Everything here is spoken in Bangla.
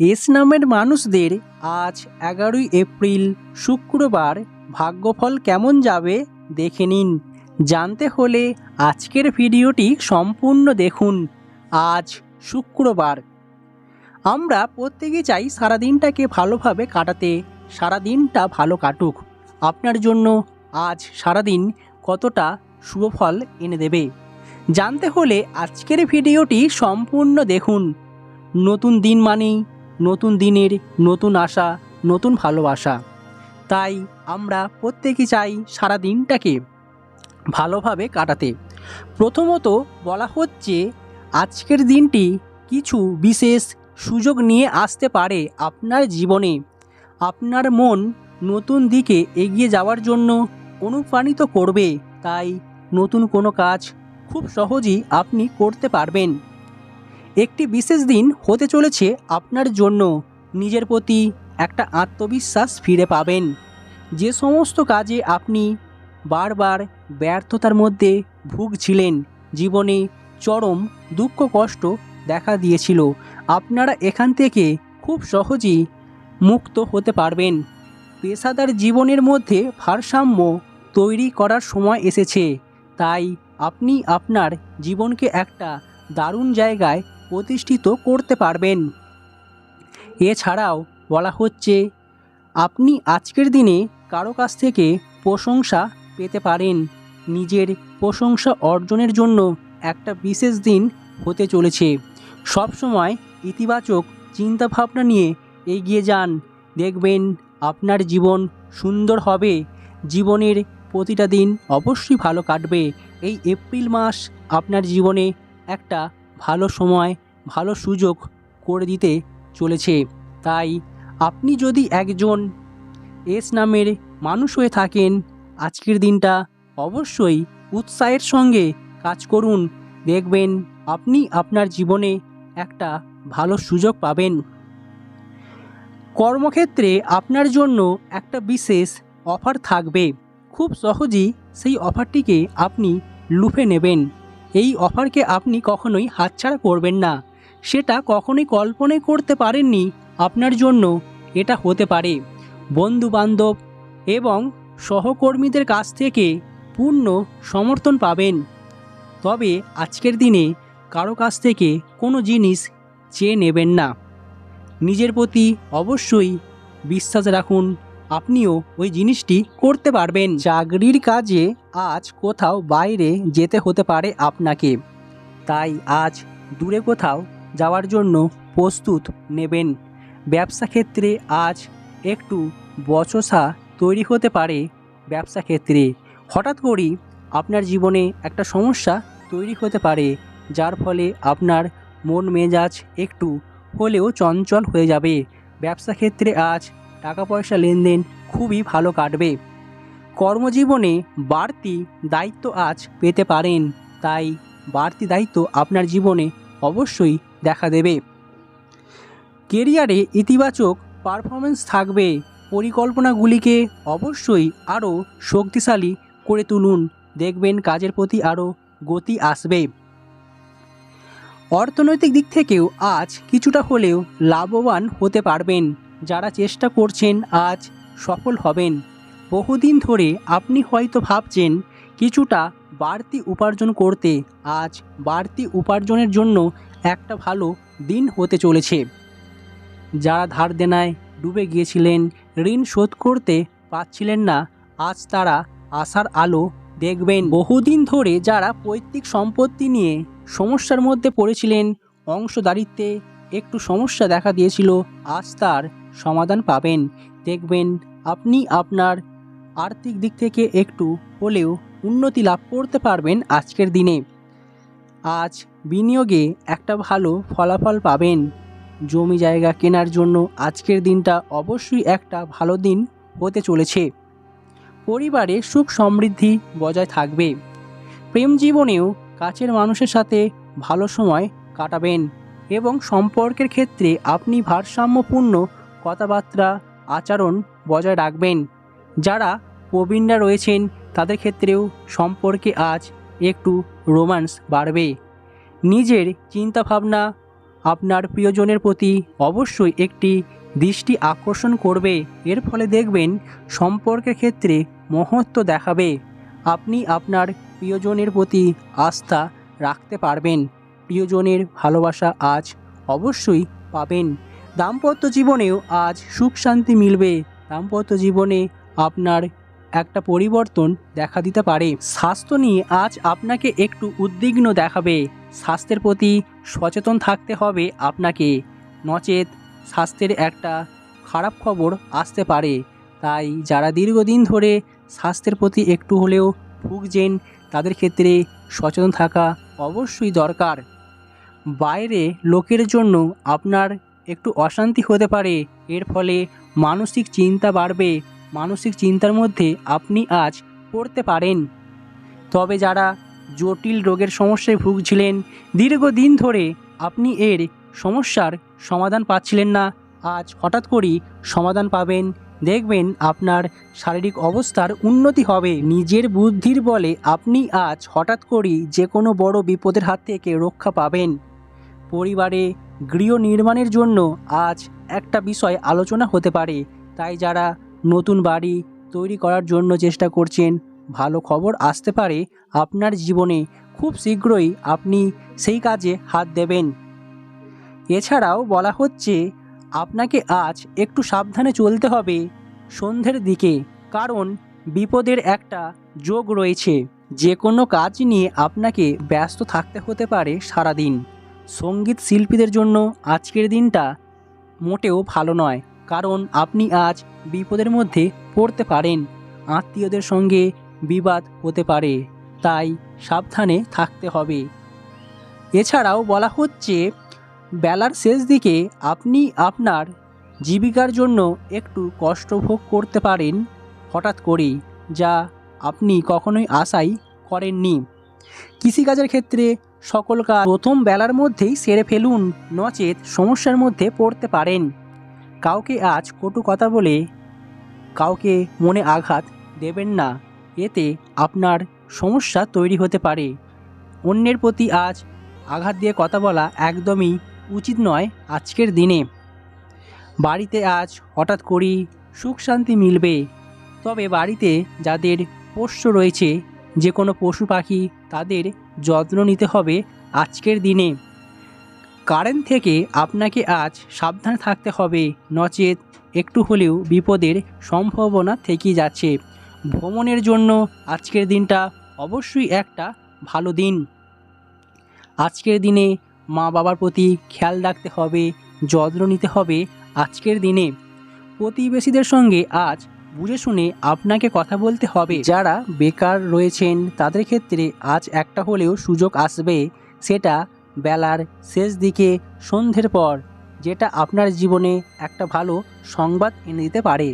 এস নামের মানুষদের আজ এগারোই এপ্রিল, শুক্রবার ভাগ্যফল কেমন যাবে দেখে নিন। জানতে হলে আজকের ভিডিওটি সম্পূর্ণ দেখুন। আজ শুক্রবার। আমরা প্রত্যেকে চাই সারাদিনটাকে ভালোভাবে কাটাতে, সারাদিনটা ভালো কাটুক। আপনার জন্য আজ সারাদিন কতটা শুভফল এনে দেবে? জানতে হলে আজকের ভিডিওটি সম্পূর্ণ দেখুন। নতুন দিন মানেই নতুন দিনের নতুন আশা, নতুন ভালোবাসা। তাই আমরা প্রত্যেকে চাই সারা দিনটাকে ভালোভাবে কাটাতে। প্রথমত বলা হচ্ছে, আজকের দিনটি কিছু বিশেষ সুযোগ নিয়ে আসতে পারে আপনার জীবনে। আপনার মন নতুন দিকে এগিয়ে যাওয়ার জন্য অনুপ্রাণিত করবে, তাই নতুন কোনো কাজ খুব সহজেই আপনি করতে পারবেন। একটি বিশেষ দিন হতে চলেছে আপনার জন্য। নিজের প্রতি একটা আত্মবিশ্বাস ফিরে পাবেন। যে সমস্ত কাজে আপনি বারবার ব্যর্থতার মধ্যে ভুগছিলেন, জীবনে চরম দুঃখ, কষ্ট দেখা দিয়েছিল, আপনারা এখান থেকে খুব সহজেই মুক্ত হতে পারবেন। পেশাদার জীবনের মধ্যে ভারসাম্য তৈরি করার সময় এসেছে, তাই আপনি আপনার জীবনকে একটা দারুণ জায়গায় প্রতিষ্ঠিত করতে পারবেন। এছাড়াও বলা হচ্ছে, আপনি আজকের দিনে কারও কাছ থেকে প্রশংসা পেতে পারেন। নিজের প্রশংসা অর্জনের জন্য একটা বিশেষ দিন হতে চলেছে। সবসময় ইতিবাচক চিন্তাভাবনা নিয়ে এগিয়ে যান। দেখবেন আপনার জীবন সুন্দর হবে। জীবনের প্রতিটা দিন অবশ্যই ভালো কাটবে। এই এপ্রিল মাস আপনার জীবনে একটা ভালো সময়, ভালো সুযোগ করে দিতে চলেছে। তাই আপনি যদি একজন এস নামের মানুষ হয়ে থাকেন, আজকের দিনটা অবশ্যই উৎসাহের সঙ্গে কাজ করুন। দেখবেন আপনি আপনার জীবনে একটা ভালো সুযোগ পাবেন। কর্মক্ষেত্রে আপনার জন্য একটা বিশেষ অফার থাকবে। খুব সহজেই সেই অফারটিকে আপনি লুফে নেবেন। এই অফারকে আপনি কখনোই হাতছাড়া করবেন না। সেটা কখনোই কল্পনাই করতে পারেননি আপনার জন্য। এটা হতে পারে। বন্ধু বান্ধব এবং সহকর্মীদের কাছ থেকে পূর্ণ সমর্থন পাবেন। তবে আজকের দিনে কারও কাছ থেকে কোনো জিনিস চেয়ে নেবেন না। নিজের প্রতি অবশ্যই বিশ্বাস রাখুন। আপনিও ওই জিনিসটি করতে পারবেন। চাকরির কাজে আজ কোথাও বাইরে যেতে হতে পারে আপনাকে। তাই আজ দূরে কোথাও যাওয়ার জন্য প্রস্তুত নেবেন। ব্যবসা ক্ষেত্রে আজ একটু বচসা তৈরি হতে পারে ব্যবসা ক্ষেত্রে। হঠাৎ করেই আপনার জীবনে একটা সমস্যা তৈরি হতে পারে, যার ফলে আপনার মন মেজাজ একটু হলেও চঞ্চল হয়ে যাবে। ব্যবসা ক্ষেত্রে আজ টাকা পয়সা লেনদেন খুবই ভালো কাটবে। কর্মজীবনে বাড়তি দায়িত্ব আজ পেতে পারেন, তাই বাড়তি দায়িত্ব আপনার জীবনে অবশ্যই দেখা দেবে। কেরিয়ারে ইতিবাচক পারফরমেন্স থাকবে, পরিকল্পনাগুলিকে অবশ্যই আরও শক্তিশালী করে তুলুন, দেখবেন কাজের প্রতি আরও গতি আসবে। অর্থনৈতিক দিক থেকেও আজ কিছুটা হলেও লাভবান হতে পারবেন। যারা চেষ্টা করছেন আজ সফল হবেন। বহুদিন ধরে আপনি হয়তো ভাবছেন, কিছুটা বাড়তি উপার্জন করতে আজ বাড়তি উপার্জনের জন্য একটা ভালো দিন হতে চলেছে। যারা ধার দেনায় ডুবে গিয়েছিলেন, ঋণ শোধ করতে পারছিলেন না, আজ তারা আশার আলো দেখবেন। বহুদিন ধরে যারা পৈতৃক সম্পত্তি নিয়ে সমস্যার মধ্যে পড়েছিলেন, অংশদারিত্বে একটু সমস্যা দেখা দিয়েছিল, আজ তার সমাধান পাবেন। দেখবেন, আপনি আপনার আর্থিক দিক থেকে একটু হলেও উন্নতি লাভ করতে পারবেন আজকের দিনে। আজ বিনিয়োগে একটা ভালো ফলাফল পাবেন। জমি জায়গা কেনার জন্য আজকের দিনটা অবশ্যই একটা ভালো দিন হতে চলেছে। পরিবারে সুখ সমৃদ্ধি বজায় থাকবে। প্রেম জীবনেও কাছের মানুষের সাথে ভালো সময় কাটাবেন। এবং সম্পর্কের ক্ষেত্রে আপনি ভারসাম্যপূর্ণ কথাবার্তা, আচরণ বজায় রাখবেন। যারা প্রবীণরা রয়েছেন, তাদের ক্ষেত্রেও সম্পর্কে আজ একটু রোমান্স বাড়বে। নিজের চিন্তাভাবনা আপনার প্রিয়জনের প্রতি অবশ্যই একটি দৃষ্টি আকর্ষণ করবে। এর ফলে দেখবেন সম্পর্কের ক্ষেত্রে মহত্ব দেখাবে। আপনি আপনার প্রিয়জনের প্রতি আস্থা রাখতে পারবেন। প্রিয়জনের ভালোবাসা আজ অবশ্যই পাবেন। দাম্পত্য জীবনেও আজ সুখ শান্তি মিলবে। দাম্পত্য জীবনে আপনার একটা পরিবর্তন দেখা দিতে পারে। স্বাস্থ্য নিয়ে আজ আপনাকে একটু উদ্বিগ্ন দেখাবে। স্বাস্থ্যের প্রতি সচেতন থাকতে হবে আপনাকে। নচেত স্বাস্থ্যের একটা খারাপ খবর আসতে পারে। তাই যারা দীর্ঘদিন ধরে স্বাস্থ্যের প্রতি একটু হলেও ভুগছেন, তাদের ক্ষেত্রে সচেতন থাকা অবশ্যই দরকার। বাইরে লোকের জন্য আপনার একটু অশান্তি হতে পারে। এর ফলে মানসিক চিন্তা বাড়বে। মানসিক চিন্তার মধ্যে আপনি আজ পড়তে পারেন। তবে যারা জটিল রোগের সমস্যায় ভুগছিলেন, দীর্ঘদিন ধরে আপনি এর সমস্যার সমাধান পাচ্ছিলেন না। আজ হঠাৎ করেই সমাধান পাবেন। দেখবেন আপনার শারীরিক অবস্থার উন্নতি হবে। নিজের বুদ্ধির বলে আপনি আজ হঠাৎ করেই যে কোনো বড় বিপদের হাত থেকে রক্ষা পাবেন। পরিবারে গৃহ নির্মাণের জন্য আজ একটা বিষয় আলোচনা হতে পারে। তাই যারা নতুন বাড়ি তৈরি করার জন্য চেষ্টা করছেন, ভালো খবর আসতে পারে আপনার জীবনে। খুব শীঘ্রই আপনি সেই কাজে হাত দেবেন। এছাড়াও বলা হচ্ছে, আপনাকে আজ একটু সাবধানে চলতে হবে সন্ধ্যের দিকে, কারণ বিপদের একটা যোগ রয়েছে। যে কোনো কাজ নিয়ে আপনাকে ব্যস্ত থাকতে হতে পারে সারাদিন। সংগীত শিল্পীদের জন্য আজকের দিনটা মোটেও ভালো নয়, কারণ আপনি আজ বিপদের মধ্যে পড়তে পারেন, আত্মীয়দের সঙ্গে বিবাদ হতে পারে, তাই সাবধানে থাকতে হবে। এছাড়াও বলা হচ্ছে, বেলার শেষ দিকে আপনি আপনার জীবিকার জন্য একটু কষ্ট ভোগ করতে পারেন হঠাৎ করেই, যা আপনি কখনোই আশাই করেননি। কৃষিকাজের ক্ষেত্রে সকল কাজ প্রথম বেলার মধ্যেই সেরে ফেলুন, নচেত সমস্যার মধ্যে পড়তে পারেন। কাউকে আজ কটু কথা বলে কাউকে মনে আঘাত দেবেন না। এতে আপনার সমস্যা তৈরি হতে পারে। অন্যের প্রতি আজ আঘাত দিয়ে কথা বলা একদমই উচিত নয় আজকের দিনে। বাড়িতে আজ হঠাৎ করেই সুখ শান্তি মিলবে। তবে বাড়িতে যাদের পোষ্য রয়েছে যে কোনো পশু পাখি তাদের যত্ন নিতে হবে আজকের দিনে। কারেন্ট থেকে আপনাকে আজ সাবধানে থাকতে হবে, নচেত একটু হলেও বিপদের সম্ভাবনা থেকেই যাচ্ছে। ভ্রমণের জন্য আজকের দিনটা অবশ্যই একটা ভালো দিন। আজকের দিনে মা বাবার প্রতি খেয়াল রাখতে হবে, যত্ন নিতে হবে আজকের দিনে। প্রতিবেশীদের সঙ্গে আজ বুঝে শুনে আপনাকে কথা বলতে হবে। যারা বেকার রয়েছেন, তাদের ক্ষেত্রে আজ একটা হলেও সুযোগ আসবে। সেটা বেলার শেষ দিকে সন্ধ্যের পর, যেটা আপনার জীবনে একটা ভালো সংবাদ এনে দিতে পারে।